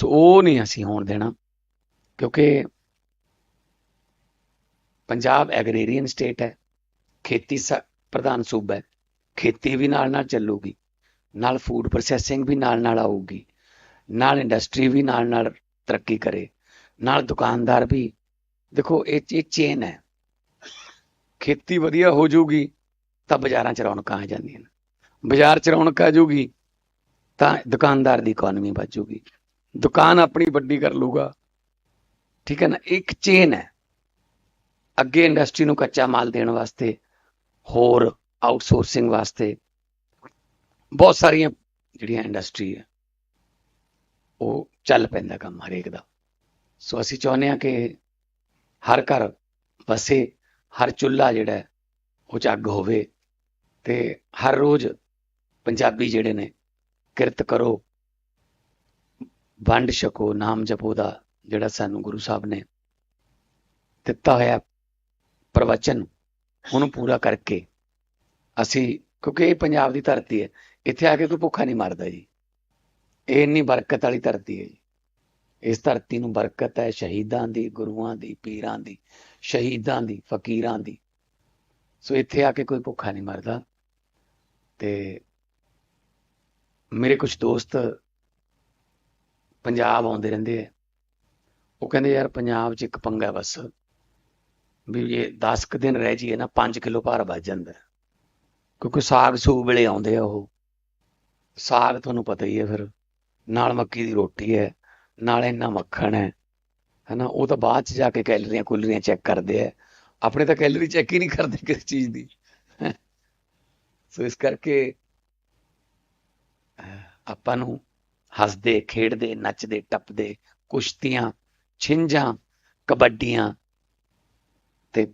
ਸੋ ਉਹ ਨਹੀਂ ਅਸੀਂ ਹੋਣ ਦੇਣਾ, ਕਿਉਂਕਿ ਪੰਜਾਬ ਐਗਰੀਰੀਅਨ ਸਟੇਟ ਹੈ, ਖੇਤੀ ਸ- ਪ੍ਰਧਾਨ ਸੂਬਾ ਹੈ, ਖੇਤੀ ਵੀ ਨਾਲ ਨਾਲ ਚੱਲੂਗੀ, ਨਾਲ ਫੂਡ ਪ੍ਰੋਸੈਸਿੰਗ ਵੀ ਨਾਲ ਨਾਲ ਆਊਗੀ, ਨਾਲ ਇੰਡਸਟਰੀ ਵੀ ਨਾਲ ਨਾਲ ਤਰੱਕੀ ਕਰੇ, ਨਾਲ ਦੁਕਾਨਦਾਰ ਵੀ, ਦੇਖੋ ਇਹ ਇਹ ਚੇਨ ਹੈ। ਖੇਤੀ ਵਧੀਆ ਹੋ ਜਾਊਗੀ, ਤਾਂ ਬਾਜ਼ਾਰਾਂ 'ਚ ਰੌਣਕਾਂ ਆ ਜਾਂਦੀਆਂ ਨੇ। ਬਾਜ਼ਾਰ 'ਚ ਰੌਣਕ ਆ ਜਾਊਗੀ, ਤਾਂ ਦੁਕਾਨਦਾਰ ਦੀ ਇਕਨੋਮੀ ਵੱਜੂਗੀ ਦੁਕਾਨ ਆਪਣੀ ਵੱਡੀ ਕਰ ਲੂਗਾ। ਠੀਕ ਹੈ ਨਾ? ਇੱਕ ਚੇਨ ਹੈ। ਅੱਗੇ ਇੰਡਸਟਰੀ ਨੂੰ ਕੱਚਾ ਮਾਲ ਦੇਣ ਵਾਸਤੇ, ਹੋਰ ਆਊਟਸੋਰਸਿੰਗ ਵਾਸਤੇ ਬਹੁਤ ਸਾਰੀਆਂ ਜਿਹੜੀਆਂ ਇੰਡਸਟਰੀ ਹੈ, ਉਹ ਚੱਲ ਪੈਂਦਾ ਕੰਮ ਹਰੇਕ ਦਾ। ਸੋ ਅਸੀਂ ਚਾਹੁੰਦੇ ਹਾਂ ਕਿ ਹਰ ਘਰ ਵਸੇ, ਹਰ ਚੁੱਲ੍ਹਾ ਜਿਹੜਾ ਉਹ 'ਚ ਹੋਵੇ ਤੇ ਹਰ ਰੋਜ਼ ਪੰਜਾਬੀ ਜਿਹੜੇ ਨੇ ਕਿਰਤ ਕਰੋ ਵੰਡ ਛਕੋ, ਨਾਮ ਜਪੋ ਦਾ ਜਿਹੜਾ ਸਾਨੂੰ ਗੁਰੂ ਸਾਹਿਬ ਨੇ ਦਿੱਤਾ ਹੋਇਆ ਪ੍ਰਵਚਨ ਉਹਨੂੰ ਪੂਰਾ ਕਰਕੇ ਅਸੀਂ, ਕਿਉਂਕਿ ਇਹ ਪੰਜਾਬ ਦੀ ਧਰਤੀ ਹੈ, ਇੱਥੇ ਆ ਕੇ ਕੋਈ ਭੁੱਖਾ ਨਹੀਂ ਮਰਦਾ ਜੀ। ਇਹ ਇੰਨੀ ਬਰਕਤ ਵਾਲੀ ਧਰਤੀ ਹੈ ਜੀ। ਇਸ ਧਰਤੀ ਨੂੰ ਬਰਕਤ ਹੈ ਸ਼ਹੀਦਾਂ ਦੀ, ਗੁਰੂਆਂ ਦੀ, ਪੀਰਾਂ ਦੀ, ਸ਼ਹੀਦਾਂ ਦੀ, ਫਕੀਰਾਂ ਦੀ। ਸੋ ਇੱਥੇ ਆ ਕੇ ਕੋਈ ਭੁੱਖਾ ਨਹੀਂ ਮਰਦਾ। ਤੇ ਮੇਰੇ ਕੁਝ ਦੋਸਤ ਪੰਜਾਬ ਆਉਂਦੇ ਰਹਿੰਦੇ ਆ। ਉਹ ਕਹਿੰਦੇ, ਯਾਰ, ਪੰਜਾਬ 'ਚ ਇੱਕ ਪੰਗਾ ਬਸ। ਵੀ ਇਹ 10 ਕੁ ਦਿਨ ਰਹਿ ਜੀਏ ਨਾ 5 ਕਿਲੋ ਭਾਰ ਵੱਜ ਜਾਂਦਾ। ਕਿਉਂਕਿ ਸਾਗ ਸੂਬ ਵੇਲੇ ਆਉਂਦੇ ਆ ਉਹ। ਸਾਗ ਤੁਹਾਨੂੰ ਪਤਾ ਹੀ ਹੈ ਫਿਰ। ਨਾਲ ਮੱਕੀ ਦੀ ਰੋਟੀ ਹੈ, ਨਾਲ ਇੰਨਾ ਮੱਖਣ ਹੈ। ਹਨਾ, ਉਹ ਤਾਂ ਬਾਅਦ ਚ ਜਾ ਕੇ ਕੈਲਰੀਆਂ ਕੁਲਰੀਆਂ ਚੈੱਕ ਕਰਦੇ ਆ। ਆਪਣੇ ਤਾਂ ਕੈਲਰੀ ਚੈੱਕ ਹੀ ਨਹੀਂ ਕਰਦੇ ਕਿਸੇ ਚੀਜ਼ ਦੀ। ਸੋ ਇਸ ਕਰਕੇ ਆਪਾਂ ਨੂੰ ਹੱਸਦੇ, ਖੇਡਦੇ, ਨੱਚਦੇ, ਟੱਪਦੇ, ਕੁਸ਼ਤੀਆਂ, ਛਿੰਝਾਂ, ਕਬੱਡੀਆਂ ਤੇ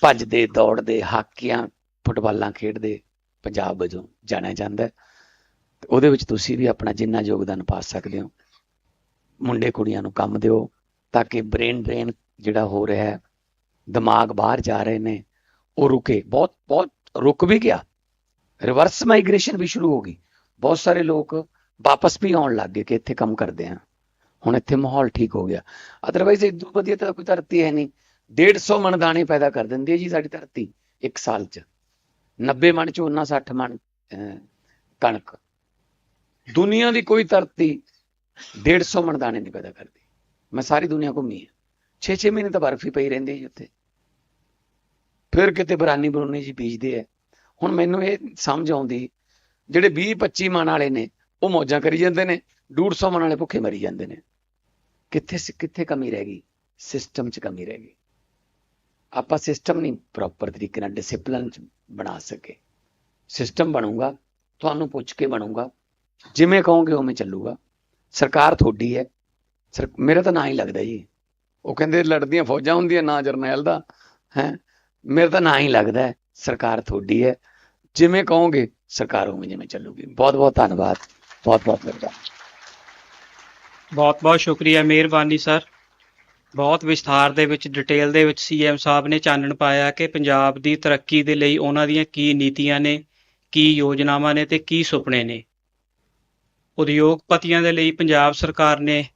ਭੱਜਦੇ, ਦੌੜਦੇ, ਹਾਕੀਆਂ, ਫੁੱਟਬਾਲਾਂ ਖੇਡਦੇ, ਪੰਜਾਬ ਵਜੋਂ ਜਾਣਿਆ ਜਾਂਦਾ ਉਹਦੇ ਵਿੱਚ ਤੁਸੀਂ ਵੀ ਆਪਣਾ ਜਿੰਨਾ ਯੋਗਦਾਨ ਪਾ ਸਕਦੇ ਹੋ, ਮੁੰਡੇ ਕੁੜੀਆਂ ਨੂੰ ਕੰਮ ਦਿਓ ਤਾਂ ਕਿ ਬ੍ਰੇਨ ਡਰੇਨ ਜਿਹੜਾ ਹੋ ਰਿਹਾ ਹੈ, ਦਿਮਾਗ ਬਾਹਰ ਜਾ ਰਹੇ ਨੇ, ਉਹ ਰੁਕੇ। ਬਹੁਤ ਬਹੁਤ ਰੁਕ ਵੀ ਗਿਆ। ਰਿਵਰਸ ਮਾਈਗ੍ਰੇਸ਼ਨ ਵੀ ਸ਼ੁਰੂ ਹੋ ਗਈ। ਬਹੁਤ ਸਾਰੇ ਲੋਕ ਵਾਪਸ ਵੀ ਆਉਣ ਲੱਗ ਗਏ ਕਿ ਇੱਥੇ ਕੰਮ ਕਰਦੇ ਆ ਹੁਣ ਇੱਥੇ ਮਾਹੌਲ ਠੀਕ ਹੋ ਗਿਆ। ਅਦਰਵਾਈਜ਼ ਇਦੋਂ ਵਧੀਆ ਤਾਂ ਕੋਈ ਧਰਤੀ ਹੈ ਨਹੀਂ। 150 ਮਣ ਦਾਣੇ ਪੈਦਾ ਕਰ ਦਿੰਦੀ ਹੈ ਜੀ ਸਾਡੀ ਧਰਤੀ ਇੱਕ ਸਾਲ 'ਚ। 90 ਮਣ ਝੋਨਾ 60 ਮਣ ਅਹ, ਕਣਕ। ਦੁਨੀਆ ਦੀ ਕੋਈ ਧਰਤੀ 150 ਮਣ ਦਾਣੇ ਨਹੀਂ ਪੈਦਾ ਕਰਦੀ। ਮੈਂ ਸਾਰੀ ਦੁਨੀਆ ਘੁੰਮੀ ਹੈ। 6-6 ਮਹੀਨੇ ਤਾਂ ਬਰਫ਼ ਹੀ ਪਈ ਰਹਿੰਦੀ ਹੈ ਜੀ ਉੱਥੇ। ਫਿਰ ਕਿਤੇ ਬਰਾਨੀ ਬਰੂਨੀ ਜੀ ਬੀਜਦੇ ਆ ਹੁਣ ਮੈਨੂੰ ਇਹ ਸਮਝ ਆਉਂਦੀ ਜਿਹੜੇ 20-25 ਮਣ ਵਾਲੇ ਨੇ ਉਹ ਮੌਜਾਂ ਕਰੀ ਜਾਂਦੇ ਨੇ 150 ਮਣ ਵਾਲੇ ਭੁੱਖੇ ਮਰੀ ਜਾਂਦੇ ਨੇ। ਕਿੱਥੇ ਕਿੱਥੇ ਕਮੀ ਰਹਿ ਗਈ? ਸਿਸਟਮ 'ਚ ਕਮੀ ਰਹਿ ਗਈ। ਆਪਾਂ ਸਿਸਟਮ ਨਹੀਂ ਪ੍ਰੋਪਰ ਤਰੀਕੇ ਨਾਲ ਡਿਸਪਲਿਨ 'ਚ ਬਣਾ ਸਕੇ। ਸਿਸਟਮ ਬਣੂਗਾ, ਤੁਹਾਨੂੰ ਪੁੱਛ ਕੇ ਬਣੂਗਾ। ਜਿਵੇਂ ਕਹੋਗੇ ਉਵੇਂ ਚੱਲੂਗਾ। ਸਰਕਾਰ ਤੁਹਾਡੀ ਹੈ। ਸਰ, ਮੇਰਾ ਤਾਂ ਨਾਂ ਹੀ ਲੱਗਦਾ ਜੀ। ਉਹ ਕਹਿੰਦੇ ਲੜਦੀਆਂ ਫੌਜਾਂ ਹੁੰਦੀਆਂ, ਨਾ ਜਰਨੈਲ ਦਾ। ਹੈ? ਮੇਰਾ ਤਾਂ ਨਾਂ ਹੀ ਲੱਗਦਾ ਸਰਕਾਰ ਤੁਹਾਡੀ ਹੈ। ਜਿਵੇਂ ਕਹੋਗੇ, ਸਰਕਾਰ ਉਵੇਂ ਜਿਵੇਂ ਚੱਲੂਗੀ। ਬਹੁਤ ਬਹੁਤ ਧੰਨਵਾਦ। ਬਹੁਤ ਬਹੁਤ ਮਿਹਰਬਾਨੀ। ਬਹੁਤ ਬਹੁਤ ਸ਼ੁਕਰੀਆ ਮਿਹਰਬਾਨੀ, ਸਰ। ਬਹੁਤ ਵਿਸਥਾਰ ਦੇ ਵਿੱਚ ਡਿਟੇਲ ਦੇ ਵਿੱਚ ਸੀਐਮ ਸਾਹਿਬ ਨੇ ਚਾਨਣ ਪਾਇਆ ਕਿ ਪੰਜਾਬ ਦੀ ਤਰੱਕੀ ਦੇ ਲਈ ਉਹਨਾਂ ਦੀਆਂ ਕੀ ਨੀਤੀਆਂ ਨੇ, ਕੀ ਯੋਜਨਾਵਾਂ ਨੇ ਤੇ ਕੀ ਸੁਪਨੇ ਨੇ। ਉਦਯੋਗਪਤੀਆਂ ਦੇ ਲਈ ਪੰਜਾਬ ਸਰਕਾਰ ਨੇ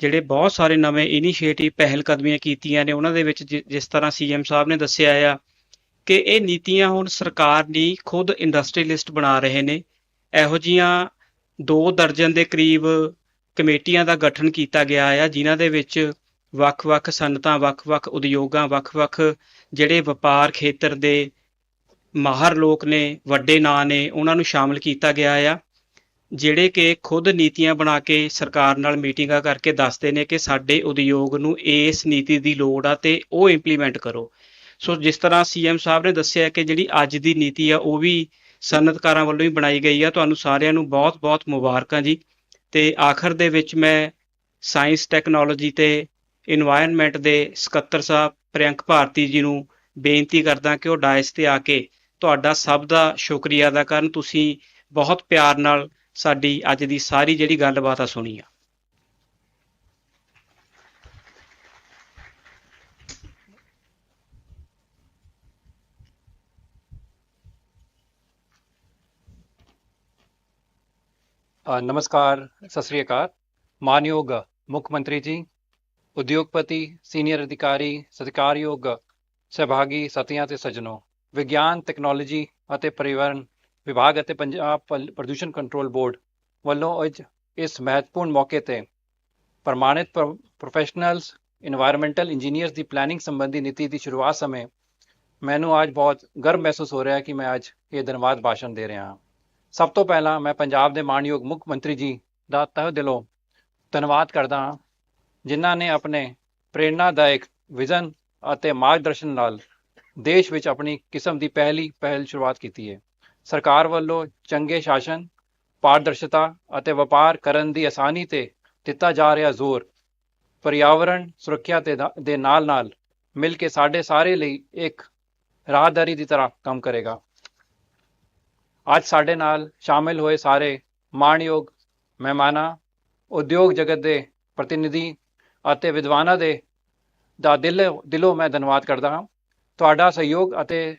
ਜਿਹੜੇ ਬਹੁਤ ਸਾਰੇ ਨਵੇਂ ਇਨੀਸ਼ੀਏਟਿਵ ਪਹਿਲ ਕਦਮੀਆਂ ਕੀਤੀਆਂ ਨੇ, ਉਹਨਾਂ ਦੇ ਵਿੱਚ ਜਿ- ਜਿਸ ਤਰ੍ਹਾਂ ਸੀਐਮ ਸਾਹਿਬ ਨੇ ਦੱਸਿਆ ਆ ਕਿ ਇਹ ਨੀਤੀਆਂ ਹੁਣ ਸਰਕਾਰ ਦੀ ਖੁਦ ਇੰਡਸਟਰੀਲਿਸਟ ਬਣਾ ਰਹੇ ਨੇ। ਇਹੋ ਜੀਆਂ ਦੋ ਦਰਜਨ ਦੇ ਕਰੀਬ ਕਮੇਟੀਆਂ ਦਾ ਗਠਨ ਕੀਤਾ ਗਿਆ ਆ, ਜਿਨ੍ਹਾਂ ਦੇ ਵਿੱਚ ਵੱਖ-ਵੱਖ ਸਨਅਤਾਂ ਵੱਖ-ਵੱਖ ਉਦਯੋਗਾਂ ਵੱਖ-ਵੱਖ ਜਿਹੜੇ ਵਪਾਰ ਖੇਤਰ ਦੇ ਮਾਹਰ ਲੋਕ ਨੇ, ਵੱਡੇ ਨਾਂ ਨੇ, ਉਹਨਾਂ ਨੂੰ ਸ਼ਾਮਲ ਕੀਤਾ ਗਿਆ ਆ, ਜਿਹੜੇ ਕਿ ਖੁਦ ਨੀਤੀਆਂ ਬਣਾ ਕੇ ਸਰਕਾਰ ਨਾਲ ਮੀਟਿੰਗਾਂ ਕਰਕੇ ਦੱਸਦੇ ਨੇ ਕਿ ਸਾਡੇ ਉਦਯੋਗ ਨੂੰ ਇਸ ਨੀਤੀ ਦੀ ਲੋੜ ਆ ਤੇ ਉਹ ਇੰਪਲੀਮੈਂਟ ਕਰੋ। ਸੋ ਜਿਸ ਤਰ੍ਹਾਂ ਸੀਐਮ ਸਾਹਿਬ ਨੇ ਦੱਸਿਆ ਕਿ ਜਿਹੜੀ ਅੱਜ ਦੀ ਨੀਤੀ ਆ, ਉਹ ਵੀ ਸਨਅਤਕਾਰਾਂ ਵੱਲੋਂ ਹੀ ਬਣਾਈ ਗਈ ਆ। ਤੁਹਾਨੂੰ ਸਾਰਿਆਂ ਨੂੰ ਬਹੁਤ-ਬਹੁਤ ਮੁਬਾਰਕਾਂ ਜੀ। ਤੇ ਆਖਰ ਦੇ ਵਿੱਚ ਮੈਂ ਸਾਇੰਸ, ਟੈਕਨੋਲੋਜੀ ਤੇ এনवायरमेंट ਦੇ ਸਕੱਤਰ ਸਾਹਿਬ ਪ੍ਰਿਅੰਕ ਭਾਰਤੀ ਜੀ ਨੂੰ ਬੇਨਤੀ ਕਰਦਾ ਕਿ ਉਹ ਡਾਇਸ ਤੇ ਆ ਕੇ ਤੁਹਾਡਾ ਸਭ ਦਾ ਸ਼ੁਕਰੀਆ ਅਦਾ ਕਰਨ। ਤੁਸੀਂ ਬਹੁਤ ਪਿਆਰ ਨਾਲ ਸਾਡੀ ਅੱਜ ਦੀ ਸਾਰੀ ਜਿਹੜੀ ਗੱਲਬਾਤ ਆ ਸੁਣੀ ਆ। ਨਮਸਕਾਰ, ਸਤਿ ਸ੍ਰੀ ਅਕਾਲ। ਮਾਨਯੋਗ ਮੁੱਖ ਮੰਤਰੀ ਜੀ, ਉਦਯੋਗਪਤੀ, ਸੀਨੀਅਰ ਅਧਿਕਾਰੀ, ਸਤਿਕਾਰਯੋਗ ਸਹਿਭਾਗੀ ਸਾਥੀਆਂ ਤੇ ਸੱਜਣੋ, ਵਿਗਿਆਨ, ਟੈਕਨੋਲੋਜੀ ਅਤੇ ਪਰਿਵਹਨ ਵਿਭਾਗ ਅਤੇ ਪੰਜਾਬ ਪਲ- ਪ੍ਰਦੂਸ਼ਣ ਕੰਟਰੋਲ ਬੋਰਡ ਵੱਲੋਂ ਅੱਜ ਇਸ ਮਹੱਤਵਪੂਰਨ ਮੌਕੇ ਤੇ ਪ੍ਰਮਾਣਿਤ ਪ੍ਰੋ- ਪ੍ਰੋਫੈਸ਼ਨਲਸ ਇਨਵਾਇਰਨਮੈਂਟਲ ਇੰਜੀਨੀਅਰਸ ਦੀ ਪਲੈਨਿੰਗ ਸੰਬੰਧੀ ਨੀਤੀ ਦੀ ਸ਼ੁਰੂਆਤ ਸਮੇਂ ਮੈਨੂੰ ਅੱਜ ਬਹੁਤ ਗਰਵ ਮਹਿਸੂਸ ਹੋ ਰਿਹਾ ਹੈ ਕਿ ਮੈਂ ਅੱਜ ਇਹ ਧੰਨਵਾਦ ਭਾਸ਼ਣ ਦੇ ਰਿਹਾ ਹਾਂ। ਸਭ ਤੋਂ ਪਹਿਲਾਂ ਮੈਂ ਪੰਜਾਬ ਦੇ ਮਾਣਯੋਗ ਮੁੱਖ ਮੰਤਰੀ ਜੀ ਦਾ ਤਹਿ ਦਿਲੋਂ ਧੰਨਵਾਦ ਕਰਦਾ ਹਾਂ, ਜਿਨ੍ਹਾਂ ਨੇ ਆਪਣੇ ਪ੍ਰੇਰਣਾਦਾਇਕ ਵਿਜ਼ਨ ਅਤੇ ਮਾਰਗਦਰਸ਼ਨ ਨਾਲ ਦੇਸ਼ ਵਿੱਚ ਆਪਣੀ ਕਿਸਮ ਦੀ ਪਹਿਲੀ ਪਹਿਲ ਸ਼ੁਰੂਆਤ ਕੀਤੀ ਹੈ। ਸਰਕਾਰ ਵੱਲੋਂ ਚੰਗੇ ਸ਼ਾਸਨ, ਪਾਰਦਰਸ਼ਤਾ ਅਤੇ ਵਪਾਰ ਕਰਨ ਦੀ ਆਸਾਨੀ ਤੇ ਦਿੱਤਾ ਜਾ ਰਿਹਾ ਜ਼ੋਰ ਪਰਿਆਵਰਣ ਸੁਰੱਖਿਆ ਤੇ ਦਾ- ਦੇ ਨਾਲ ਨਾਲ ਮਿਲ ਕੇ ਸਾਡੇ ਸਾਰੇ ਲਈ ਇੱਕ ਰਾਹਦਾਰੀ ਦੀ ਤਰ੍ਹਾਂ ਕੰਮ ਕਰੇਗਾ। ਅੱਜ ਸਾਡੇ ਨਾਲ ਸ਼ਾਮਿਲ ਹੋਏ ਸਾਰੇ ਮਾਣਯੋਗ ਮਹਿਮਾਨਾਂ, ਉਦਯੋਗ ਜਗਤ ਦੇ ਪ੍ਰਤੀਨਿਧੀ ਅਤੇ ਵਿਦਵਾਨਾਂ ਦੇ ਦਾ ਦਿਲ, ਦਿਲੋਂ ਮੈਂ ਧੰਨਵਾਦ ਕਰਦਾ ਹਾਂ। ਤੁਹਾਡਾ ਸਹਿਯੋਗ ਅਤੇ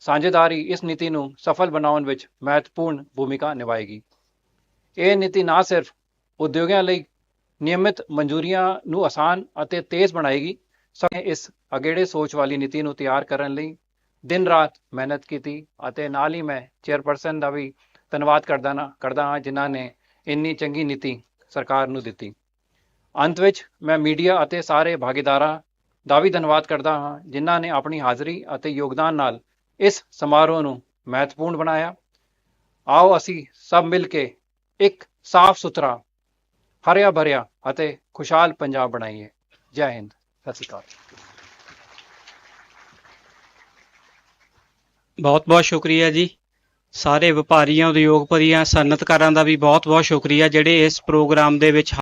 ਸਾਂਝੇਦਾਰੀ ਇਸ ਨੀਤੀ ਨੂੰ ਸਫਲ ਬਣਾਉਣ ਵਿੱਚ ਮਹੱਤਵਪੂਰਨ ਭੂਮਿਕਾ ਨਿਭਾਏਗੀ। ਇਹ ਨੀਤੀ ਨਾ ਸਿਰਫ ਉਦਯੋਗਾਂ ਲਈ ਨਿਯਮਿਤ ਮਨਜ਼ੂਰੀਆਂ ਨੂੰ ਆਸਾਨ ਅਤੇ ਤੇਜ਼ ਬਣਾਏਗੀ, ਸਗੋਂ ਇਸ ਅਗੇੜੇ ਸੋਚ ਵਾਲੀ ਨੀਤੀ ਨੂੰ ਤਿਆਰ ਕਰਨ ਲਈ ਦਿਨ ਰਾਤ ਮਿਹਨਤ ਕੀਤੀ ਅਤੇ ਨਾਲ ਹੀ ਮੈਂ ਚੇਅਰਪਰਸਨ ਦਾ ਵੀ ਧੰਨਵਾਦ ਕਰਦਾ ਨਾ, ਕਰਦਾ ਹਾਂ, ਜਿਨ੍ਹਾਂ ਨੇ ਇੰਨੀ ਚੰਗੀ ਨੀਤੀ ਸਰਕਾਰ ਨੂੰ ਦਿੱਤੀ। ਅੰਤ ਵਿੱਚ ਮੈਂ ਮੀਡੀਆ ਅਤੇ ਸਾਰੇ ਭਾਗੀਦਾਰਾਂ ਦਾ ਵੀ ਧੰਨਵਾਦ ਕਰਦਾ ਹਾਂ, ਜਿਨ੍ਹਾਂ ਨੇ ਆਪਣੀ ਹਾਜ਼ਰੀ ਅਤੇ ਯੋਗਦਾਨ ਨਾਲ ਇਸ ਸਮਾਰੋਹ ਨੂੰ ਮਹੱਤਵਪੂਰਨ ਬਣਾਇਆ। ਆਓ ਅਸੀਂ ਸਭ ਮਿਲ ਕੇ ਇੱਕ ਸਾਫ਼ ਸੁਥਰਾ, ਹਰਿਆ ਭਰਿਆ ਅਤੇ ਖੁਸ਼ਹਾਲ ਪੰਜਾਬ ਬਣਾਈਏ। ਜੈ ਹਿੰਦ। ਸਤਿ ਸ਼੍ਰੀ ਅਕਾਲ। ਬਹੁਤ ਬਹੁਤ ਸ਼ੁਕਰੀਆ ਜੀ। ਸਾਰੇ ਵਪਾਰੀਆਂ, ਉਦਯੋਗਪਤੀਆਂ ਸਨਅਤਕਾਰਾਂ ਦਾ ਵੀ ਬਹੁਤ ਬਹੁਤ ਸ਼ੁਕਰੀਆ ਜਿਹੜੇ ਇਸ ਪ੍ਰੋਗਰਾਮ ਦੇ ਵਿੱਚ